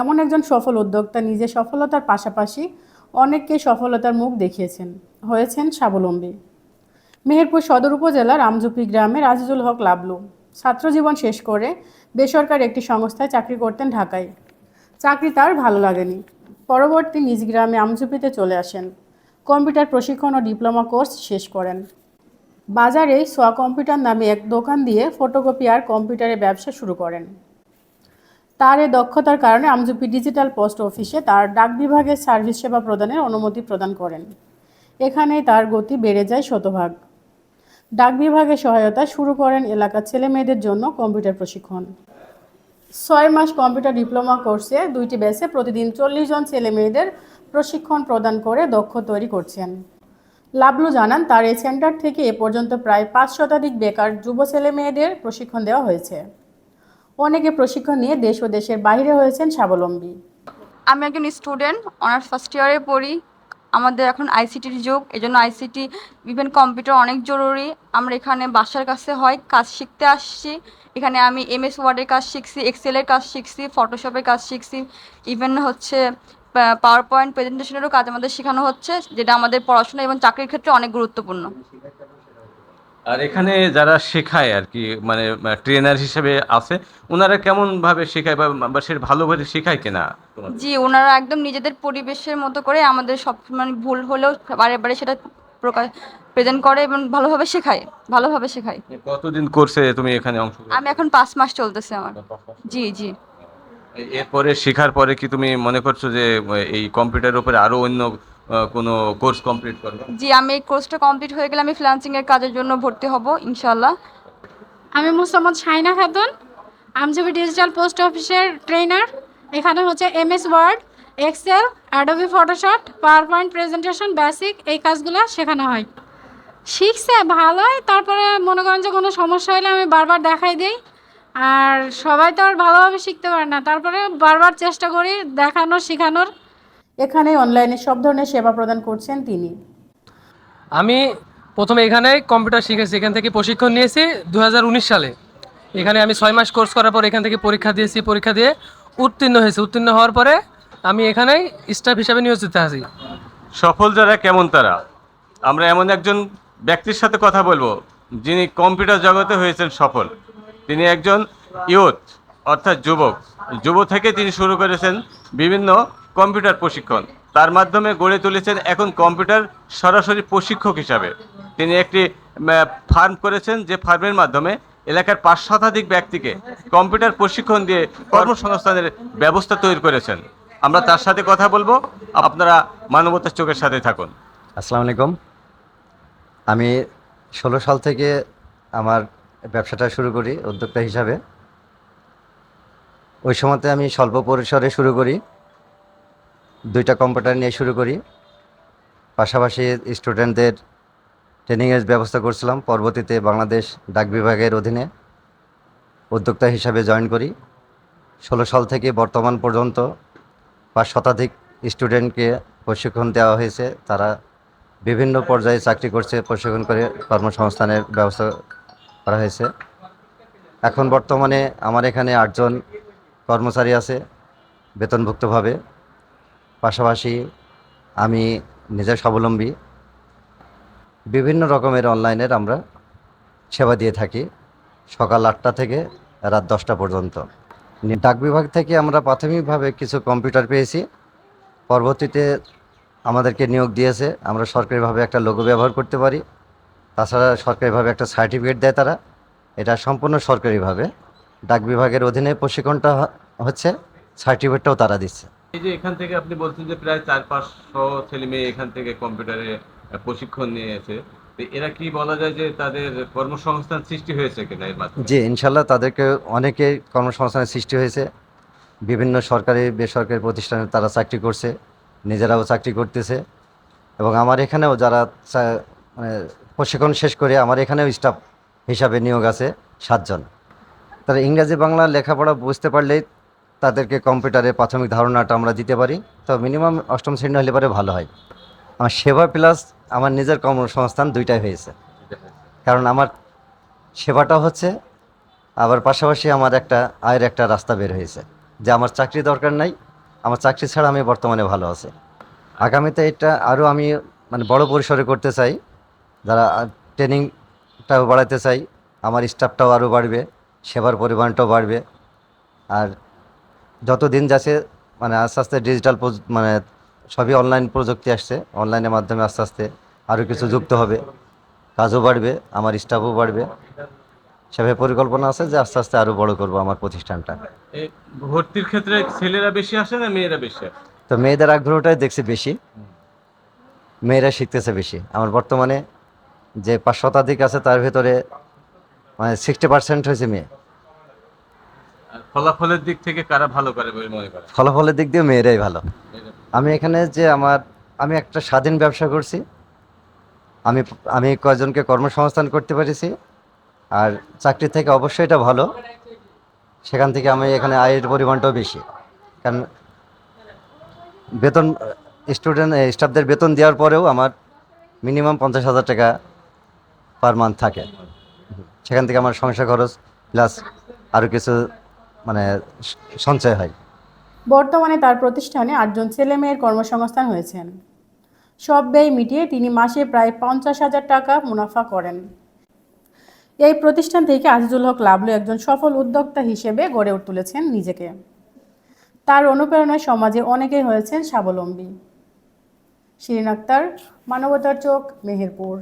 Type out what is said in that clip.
এমন একজন সফল উদ্যোক্তা নিজে সফলতার পাশাপাশি অনেককে সফলতার মুখ দেখিয়েছেন, হয়েছেন স্বাবলম্বী। মেহেরপুর সদর উপজেলার আমজুপি গ্রামের আজিজুল হক লাবলু ছাত্রজীবন শেষ করে বেসরকারি একটি সংস্থায় চাকরি করতেন ঢাকায়। চাকরি তার ভালো লাগেনি। পরবর্তী নিজ গ্রামে আমজুপিতে চলে আসেন। কম্পিউটার প্রশিক্ষণ ও ডিপ্লোমা কোর্স শেষ করেন। বাজারে সোয়া কম্পিউটার নামে এক দোকান দিয়ে ফটোকপি আর কম্পিউটারের ব্যবসা শুরু করেন। তার এই দক্ষতার কারণে আমজুপি ডিজিটাল পোস্ট অফিসে তার ডাক বিভাগের সার্ভিস সেবা প্রদানের অনুমতি প্রদান করেন। এখানেই তার গতি বেড়ে যায় শতভাগ। ডাক বিভাগের সহায়তা শুরু করেন এলাকার ছেলে মেয়েদের জন্য কম্পিউটার প্রশিক্ষণ। ছয় মাস কম্পিউটার ডিপ্লোমা কোর্সে দুইটি ব্যাচে প্রতিদিন চল্লিশ জন ছেলে মেয়েদের প্রশিক্ষণ প্রদান করে দক্ষ তৈরি করছেন। লাবলু জানান, তার এই সেন্টার থেকে এ পর্যন্ত প্রায় পাঁচ শতাধিক বেকার যুব ছেলে মেয়েদের প্রশিক্ষণ দেওয়া হয়েছে। অনেকে প্রশিক্ষণ নিয়ে দেশ ও দেশের বাইরে হয়েছেন স্বাবলম্বী। আমি একজন স্টুডেন্ট, অনার্স ফার্স্ট ইয়ারে পড়ি। আমাদের এখন আইসিটির যুগ, এজন্য আইসিটি, ইভেন কম্পিউটার অনেক জরুরি। আমরা এখানে বাসার কাছে হয়, কাজ শিখতে আসছি। এখানে আমি এমএস ওয়ার্ডের কাজ শিখছি এক্সেলের কাজ শিখছি ফটোশপের কাজ শিখছি। ইভেন হচ্ছে পাওয়ার পয়েন্ট প্রেজেন্টেশনেরও কাজ আমাদের শেখানো হচ্ছে, যেটা আমাদের পড়াশোনা এবং চাকরির ক্ষেত্রে অনেক গুরুত্বপূর্ণ। আর এখানে যারা শেখায় আর কি মানে ট্রেনার হিসেবে আছে ওনারা কেমন ভাবে শেখায় বা সে ভালোভাবে শেখায় কিনা? জি ওনারা একদম নিজেদের পরিবেশের মতো করে আমাদের সব মানে ভুল হলেও বারে বারে সেটা প্রকাশ প্রেজেন্ট করে এবং ভালোভাবে শেখায় ভালোভাবে শেখায়। কতদিন কোর্সে তুমি এখানে অংশ আমি এখন পাঁচ মাস চলতেছে আমার। জি জি। এরপরে শেখার পরে কি তুমি মনে করছ যে এই কম্পিউটারের উপরে আরও অন্য কোনো কোর্স কমপ্লিট করবে? জি আমি এই কোর্সটা কমপ্লিট হয়ে গেলে আমি ফ্রিল্যান্সিং এর কাজের জন্য ভর্তি হব ইনশাল্লাহ আমি মোসাম্মদ শাইনা খাতুন আমজবি ডিজিটাল পোস্ট অফিসের ট্রেনার। এখানে হচ্ছে MS Word Excel Adobe Photoshop PowerPoint presentation basic এই কাজগুলো শেখানো হয়। শিখছে ভালোই তারপরে মনে করেন যে কোনো সমস্যা হলে আমি বারবার দেখাই দিই। আর সবাই তো আর ভালোভাবে শিখতে পারে না তারপরে বারবার চেষ্টা করি দেখানোর শেখানোর। এখানে অনলাইনে সব ধরনের সেবা প্রদান করছেন তিনি। আমি প্রথমে এখানে কম্পিউটার শিখেছি এখান থেকে প্রশিক্ষণ নিয়েছি দু হাজার উনিশ সালে। এখানে আমি ছয় মাস কোর্স করার পর এখান থেকে পরীক্ষা দিয়েছি পরীক্ষা দিয়ে উত্তীর্ণ হয়েছি। উত্তীর্ণ হওয়ার পরে আমি এখানেই স্টাফ হিসাবে নিয়োজিত আছি। সফল যারা কেমন তারা? আমরা এমন একজন ব্যক্তির সাথে কথা বলব যিনি কম্পিউটার জগতে হয়েছেন সফল। তিনি একজন ইয়ুথ অর্থাৎ যুবক। যুব থেকে তিনি শুরু করেছেন বিভিন্ন কম্পিউটার প্রশিক্ষণ। তার মাধ্যমে গড়ে তুলেছেন এখন কম্পিউটার সরাসরি প্রশিক্ষক হিসাবে। তিনি একটি ফার্ম করেছেন যে ফার্মের মাধ্যমে এলাকার পাঁচ শতাধিক ব্যক্তিকে কম্পিউটার প্রশিক্ষণ দিয়ে কর্মসংস্থানের ব্যবস্থা তৈরি করেছেন। আমরা তার সাথে কথা বলব। আপনারা মানবতার চোখের সাথে থাকুন। আসসালামু আলাইকুম। আমি ষোলো সাল থেকে আমার ব্যবসাটা শুরু করি উদ্যোক্তা হিসাবে। ওই সময়তে আমি স্বল্প পরিসরে শুরু করি। দুইটা কম্পিউটার নিয়ে শুরু করি। পাশাপাশি স্টুডেন্টদের ট্রেনিংয়ের ব্যবস্থা করছিলাম। পরবর্তীতে বাংলাদেশ ডাক বিভাগের অধীনে উদ্যোক্তা হিসাবে জয়েন করি। ষোলো সাল থেকে বর্তমান পর্যন্ত পাঁচ শতাধিক স্টুডেন্টকে প্রশিক্ষণ দেওয়া হয়েছে। তারা বিভিন্ন পর্যায়ে চাকরি করছে, প্রশিক্ষণ করে কর্মসংস্থানের ব্যবস্থা করা হয়েছে। এখন বর্তমানে আমার এখানে আটজন কর্মচারী আছে, বেতনভুক্তভাবে। পাশাপাশি আমি নিজে স্বাবলম্বী। বিভিন্ন রকমের অনলাইনের আমরা সেবা দিয়ে থাকি সকাল আটটা থেকে রাত দশটা পর্যন্ত। ডাক বিভাগ থেকে আমরা প্রাথমিকভাবে কিছু কম্পিউটার পেয়েছি। পরবর্তীতে আমাদেরকে নিয়োগ দিয়েছে। আমরা সরকারিভাবে একটা লোগো ব্যবহার করতে পারি। তাছাড়া সরকারিভাবে একটা সার্টিফিকেট দেয় তারা। এটা সম্পূর্ণ সরকারিভাবে। ডাক বিভাগের অধীনে প্রশিক্ষণটা হচ্ছে। সার্টিফিকেটটাও তারা দিচ্ছে। এই যে এখান থেকে আপনি বলছেন যে প্রায় চার, পাঁচশো ছেলে মেয়ে এখান থেকে কম্পিউটারে প্রশিক্ষণ নিয়েছে এরা কি বলা যায় যে তাদের কর্মসংস্থান সৃষ্টি হয়েছে কিনা এর মাধ্যমে? জি, ইনশাল্লাহ তাদেরকে অনেকে কর্মসংস্থানের সৃষ্টি হয়েছে। বিভিন্ন সরকারি, বেসরকারি প্রতিষ্ঠানে তারা চাকরি করছে, নিজেরাও চাকরি করতেছে। এবং আমার এখানেও যারা মানে প্রশিক্ষণ শেষ করে আমার এখানেও স্টাফ হিসাবে নিয়োগ আছে সাতজন। তারা ইংরাজি, বাংলা লেখাপড়া বুঝতে পারলেই তাদেরকে কম্পিউটারের প্রাথমিক ধারণাটা আমরা দিতে পারি। তো মিনিমাম অষ্টম শ্রেণি হলে পরে ভালো হয়। আমার সেবা প্লাস আমার নিজের কর্মসংস্থান দুইটাই হয়েছে। কারণ আমার সেবাটা হচ্ছে, আবার পাশাপাশি আমার একটা আয়ের একটা রাস্তা বের হয়েছে। যে আমার চাকরি দরকার নাই, আমার চাকরি ছাড়া আমি বর্তমানে ভালো আছি। আগামীতে এটা আরও আমি মানে বড় পরিসরে করতে চাই। যারা ট্রেনিংটাও বাড়াতে চাই, আমার স্টাফটাও আরও বাড়বে, সেবার পরিমাণটাও বাড়বে। আর যত দিন যাচ্ছে মানে আস্তে আস্তে ডিজিটাল মানে সবই অনলাইন প্রযুক্তি আসছে। অনলাইনের মাধ্যমে আস্তে আস্তে আরও কিছু যুক্ত হবে। কাজও বাড়বে আমার স্টাফও বাড়বে। সেভাবে পরিকল্পনা আছে যে আস্তে আস্তে আরও বড় করব আমার প্রতিষ্ঠানটা। ভর্তির ক্ষেত্রে ছেলেরা বেশি আসে না মেয়েরা বেশি তো মেয়েদের আগ্রহটাই দেখছি বেশি। মেয়েরা শিখতেছে বেশি। আমার বর্তমানে যে পাঁচ শতাধিক আছে তার ভেতরে মানে সিক্সটি পার্সেন্ট হয়েছে মেয়ে। ফলাফলের দিক থেকে কারা ভালো করে বলে মনে করেন? ফলাফলের দিক দিয়ে মেয়েরাই ভালো। আমি এখানে যে আমার আমি একটা স্বাধীন ব্যবসা করছি। আমি আমি কয়জনকে কর্মসংস্থান করতে পেরেছি। আর চাকরি থেকে অবশ্যই এটা ভালো। সেখান থেকে আমি এখানে আয়ের পরিমাণটাও বেশি। কারণ বেতন স্টুডেন্ট স্টাফদের বেতন দেওয়ার পরেও আমার মিনিমাম পঞ্চাশ হাজার টাকা পার মান্থ থাকে। সেখান থেকে আমার সংসার খরচ প্লাস আরও কিছু মানে সঞ্চয় হয়। বর্তমানে তার প্রতিষ্ঠানে আটজন ছেলে মেয়ের কর্মসংস্থান হয়েছেন। সব ব্যয় মিটিয়ে তিনি মাসে প্রায় পঞ্চাশ হাজার টাকা মুনাফা করেন। এই প্রতিষ্ঠান থেকে আজিজুল হক লাভলু একজন সফল উদ্যোক্তা হিসেবে গড়ে তুলেছেন নিজেকে। তার অনুপ্রেরণায় সমাজে অনেকেই হয়েছেন স্বাবলম্বী। শিরিন আক্তার, মানবতার চোখ, মেহেরপুর।